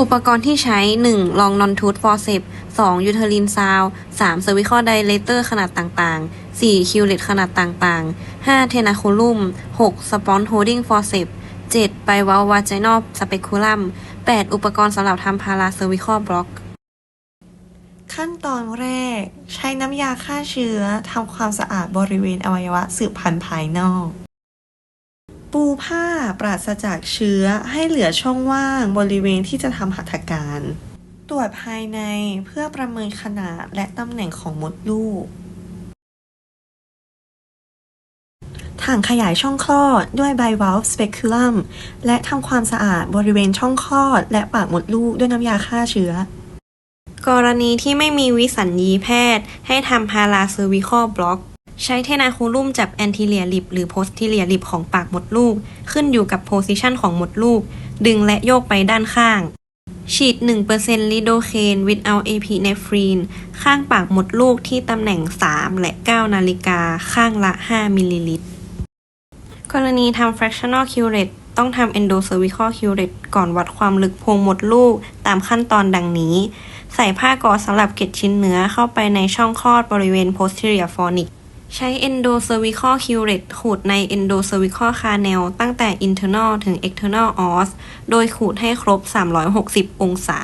อุปกรณ์ที่ใช้ 1. ลองนอนทูธฟอร์เซป 2. ยูเทอรินซาว 3. เซอร์วิคอไดเลเตอร์ขนาดต่างๆ 4. คิวเลตขนาดต่างๆ 5. เทนาคูลุม 6. สปอนโฮดดิ้งฟอร์เซป 7. ไบวาลวาจนอลสเปคูลัม 8. อุปกรณ์สำหรับทำพาราเซอร์วิคอบล็อก ขั้นตอนแรก ใช้น้ำยาฆ่าเชื้อทำความสะอาดบริเวณอวัยวะสืบพันธุ์ภายนอก ปูผ้าปราศจากเชื้อให้เหลือช่องว่างบริเวณที่จะทำหัตถการ ตรวจภายในเพื่อประเมินขนาดและตำแหน่งของมดลูกถังขยายช่องคลอดด้วยไบวัลฟ์สเปคูลัมและทำความสะอาดบริเวณช่องคลอด และปากมดลูกด้วยน้ำยาฆ่าเชื้อ กรณีที่ไม่มีวิสัญญีแพทย์ ให้ทำพาราเซอร์วิคอลบล็อก ใช้เทนาคูลุ่มจับแอนติเลียลิบหรือโพสติเลียลิบของปากมดลูก ขึ้นอยู่กับโพซิชันของมดลูก ดึงและโยกไปด้านข้าง ฉีด 1%ลิโดเคน without epinephrine ข้างปากมดลูกที่ตำแหน่ง 3 และ 9 นาฬิกา ข้างละ 5 มิลลิลิตร กรณีทำ fractional curate ต้องทำ endocervical curate ก่อนวัดความลึกโพรงมดลูกตามขั้นตอนดังนี้ ใส่ผ้ากอสำหรับเก็บชิ้นเนื้อเข้าไปในช่องคลอดบริเวณ posterior fornix ใช้ endocervical curate ขูดใน endocervical canal ตั้งแต่ internal ถึง external os โดยขูดให้ครบ 360 องศา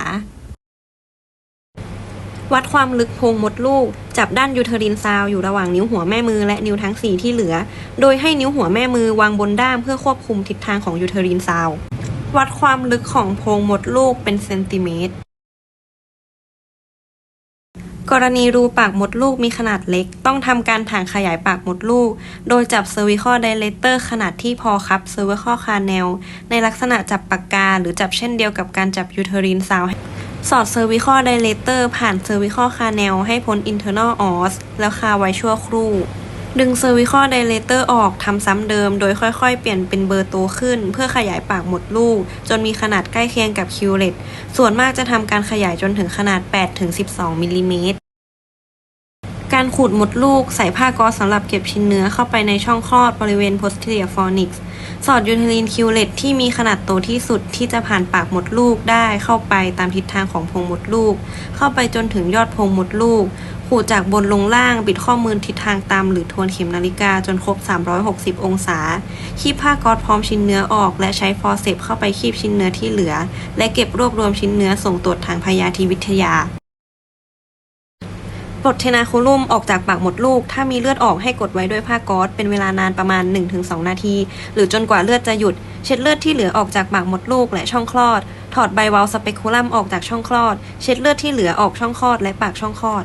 วัดความลึกโพรงมดลูก จับด้านยูเทอรินซาวอยู่ระหว่างนิ้วหัวแม่มือและนิ้วทั้ง 4 ที่เหลือ โดยให้นิ้วหัวแม่มือวางบนด้ามเพื่อควบคุมทิศทางของยูเทอรินซาว วัดความลึกของโพรงมดลูกเป็นเซนติเมตร กรณีรูปากมดลูกมีขนาดเล็ก ต้องทำการถ่างขยายปากมดลูก โดยจับ cervical dilator ขนาดที่พอครับ cervical canal ในลักษณะจับปากกา หรือจับเช่นเดียวกับการจับ uterine sound สอด cervical dilator ผ่าน cervical canal ให้พ้น internal os แล้วคาไว้ชั่วครู่ ดึง cervical dilator ออกทำซ้ำเดิม โดยค่อยๆ เปลี่ยนเป็นเบอร์โตขึ้น เพื่อขยายปากหมดลูก จนมีขนาดใกล้เคียงกับคิวเลตส่วนมากจะทำการขยายจนถึงขนาด 8-12มิลลิเมตร การขูดมดลูกใส่ผ้าก๊อซสำหรับเก็บชิ้นเนื้อเข้าไปในช่องคลอดบริเวณ posterior fornix สอดยูเทลินคิวเลตที่มีขนาดโตที่สุดที่จะผ่านปากมดลูกได้เข้าไปตามทิศทางของโพรงมดลูก เข้าไปจนถึงยอดโพรงมดลูก ขูดจากบนลงล่างบิดข้อมือทิศทางตามหรือทวนเข็มนาฬิกาจนครบ 360 องศา คีบผ้าก๊อซพร้อมชิ้นเนื้อออกและใช้ฟอร์เซปเข้าไปคีบชิ้นเนื้อที่เหลือ และเก็บรวบรวมชิ้นเนื้อส่งตรวจทางพยาธิวิทยา ปลดเทนาคูลุมออกจากปากมดลูก ถ้ามีเลือดออกให้กดไว้ด้วยผ้าก๊อซเป็นเวลานานประมาณ 1-2 นาที หรือจนกว่าเลือดจะหยุด เช็ดเลือดที่เหลือออกจากปากมดลูกและช่องคลอด ถอดใบวาลสเปกูลัมออกจากช่องคลอด เช็ดเลือดที่เหลือออกช่องคลอดและปากช่องคลอด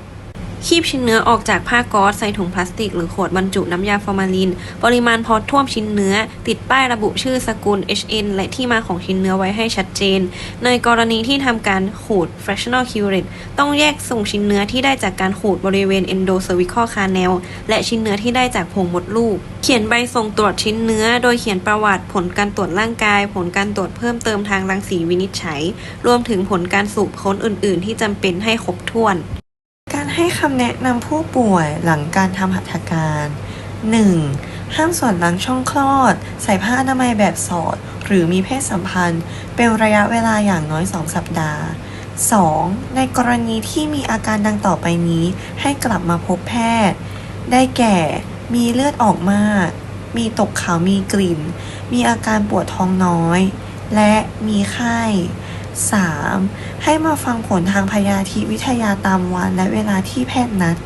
คีบชิ้นเนื้อออกจากผ้าก๊อซใส่ถุงพลาสติก หรือขวดบรรจุน้ำยาฟอร์มาลิน ปริมาณพอท่วมชิ้นเนื้อ ติดป้ายระบุชื่อสกุล HN และที่มาของชิ้นเนื้อไว้ให้ชัดเจน ในกรณีที่ทำการขูด fractional curate ต้องแยกส่งชิ้นเนื้อที่ได้จากการขูดบริเวณ endocervical canal และชิ้นเนื้อที่ได้จากโพรงมดลูก เขียนใบส่งตรวจชิ้นเนื้อ โดยเขียนประวัติผลการตรวจร่างกาย ผลการตรวจเพิ่มเติมทางรังสีวินิจฉัย รวมถึงผลการสูบค้นอื่น ๆ ที่จำเป็นให้ครบถ้วน ให้คำแนะนำผู้ป่วยหลังการทำหัตถการ 1. ห้ามสอดหลังช่องคลอด ใส่ผ้าอนามัยแบบสอด หรือมีเพศสัมพันธ์ เป็นระยะเวลาอย่างน้อย 2 สัปดาห์ 2. ในกรณีที่มีอาการดังต่อไปนี้ ให้กลับมาพบแพทย์ ได้แก่ มีเลือดออกมาก มีตกขาวมีกลิ่น มีอาการปวดท้องน้อย และมีไข้ 3. ให้มาฟังผลทางพยาธิวิทยาตามวันและเวลาที่แพทย์นัด